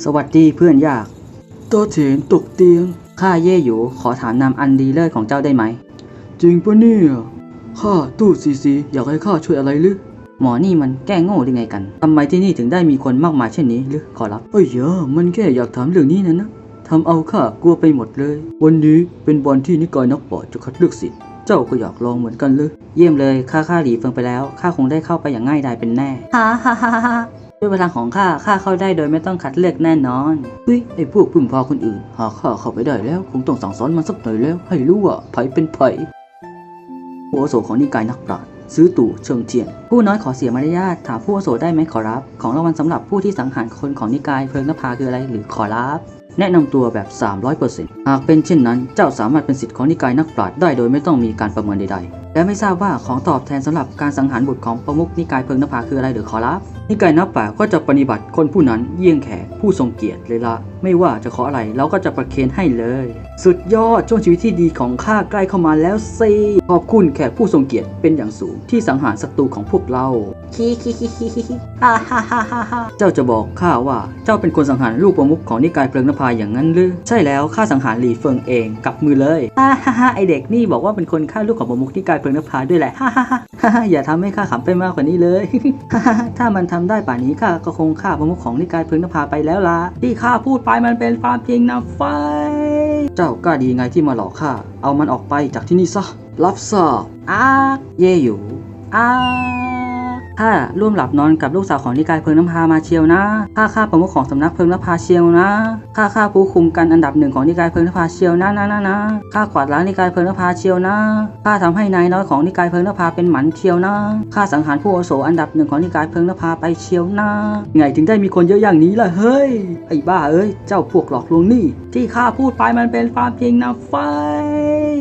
สวัสดีเพื่อนยาก โตเถนตกเตียง ข้าเย่อยู่ขอถามนามอันดีเลิศของเจ้าได้ไหม จริงปะเนี่ย ข้าตู้ซีซีอยากให้ข้าช่วยอะไรหรือ หมอนี่มันแก้โง่ได้ไงกัน ทำไมที่นี่ถึงได้มีคนมากมายเช่นนี้หรือขอรับ เอ้ยเยอะมันแค่อยากถามเรื่องนี้นะนะทำเอาข้ากลัวไปหมดเลย วันนี้เป็นวันที่นิกายนักปราชญ์จะคัดเลือกสิทธิ์เจ้าก็อยากลองเหมือนกันเลย เยี่ยมเลยข้าข้าหลีเฟิงไปแล้วข้าคงได้เข้าไปอย่างง่ายดายเป็นแน่ฮ่าฮ่าฮ่าฮ่า ด้วยพลังของข้าข้าเข้าได้โดยไม่ต้องคัดเลือกแน่นอนเฮ้ยไอ้พวกพึ่งพาคนอื่น หากข้าเข้าไปได้แล้วคงต้องสั่งสอนมันสักหน่อยแล้ว ให้รู้ว่าไผเป็นไผผู้อาวุโสของนิกายนักปราชญ์ซื้อตู่เชิงเทียน ผู้น้อยขอเสียมารยาทถามผู้อาวุโสได้ไหมขอรับ ของรางวัลสำหรับผู้ที่สังหารคนของนิกายเพลิงนภาคืออะไรหรือขอรับแนะนำตัวแบบ 300%หากเป็นเช่นนั้น เจ้าสามารถเป็นสิทธิ์ของนิกายนักปราชญ์ได้โดยไม่ต้องมีการประเมินใดๆ และไม่ทราบว่าของตอบแทนสำหรับการสังหารบุตรของประมุขนิกายเพลิงนภาคืออะไรหรือขอรับ นิกายนักปราก็จะปฏิบัติคนผู้นั้นเยี่ยงแขกผู้ทรงเกียรติเลยละไม่ว่าจะขออะไรเราก็จะประเคนให้เลย สุดยอดช่วงชีวิตที่ดีของข้าใกล้เข้ามาแล้วสิขอบคุณแขกผู้ทรงเกียรติเป็นอย่างสูงที่สังหารศัตรูของพวกเราฮิฮิฮิฮิฮิฮิฮ่าฮ่าฮ่าฮ่าเจ้าจะบอกข้าว่าเจ้าเป็นคนสังหารลูกประมุขของนิกายเพลิงนภาอย่างนั้นหรือใช่แล้วข้าสังหารหลีเฟิงเองกับมือเลยฮ่าฮ่าฮ่าไอเด็กนี่บอกว่าเป็นคนฆ่าลูกของประมุขนิกายเพลิงนภาด้วยแหละฮ่าฮ่าฮ่าฮ่าอย่าทำให้ข้าขำไปมากกว่านี้เลยฮ่าฮ่าถ้ามันทำได้ป่านนี้ข้าก็คงฆ่าประมุขของนิกายพึงนภาไปแล้วล่ะที่ข้าพูดไปมันเป็นความจริงนะไฟ เจ้ากล้าดีไงที่มาหลอกข้า เอามันออกไปจากที่นี่ซะ รับทราบอาเย่อยู่อา ข้าร่วมหลับนอนกับลูกสาวของนิกายเพลิงน้ำพามาเชียวนะข้าข้าประมุขของสำนักเพลิงน้ำพาเชียวนะข้าข้าผู้คุมกันอันดับหนึ่งของนิกายเพลิงน้ำพาเชียวนะนะนะนะข้ากวาดล้างนิกายเพลิงน้ำพาเชียวนะข้าทำให้นายน้อยของนิกายเพลิงน้ำพาเป็นหมันเชียวนะข้าสังหารผู้อาโสอันดับหนึ่งของนิกายเพลิงน้ำพาไปเชียวนะไงถึงได้มีคนเยอะอย่างนี้ล่ะเฮ้ยไอ้บ้าเอ้ยเจ้าพวกหลอกลวงนี่ ที่ข้าพูดไปมันเป็นความจริงนะไฟ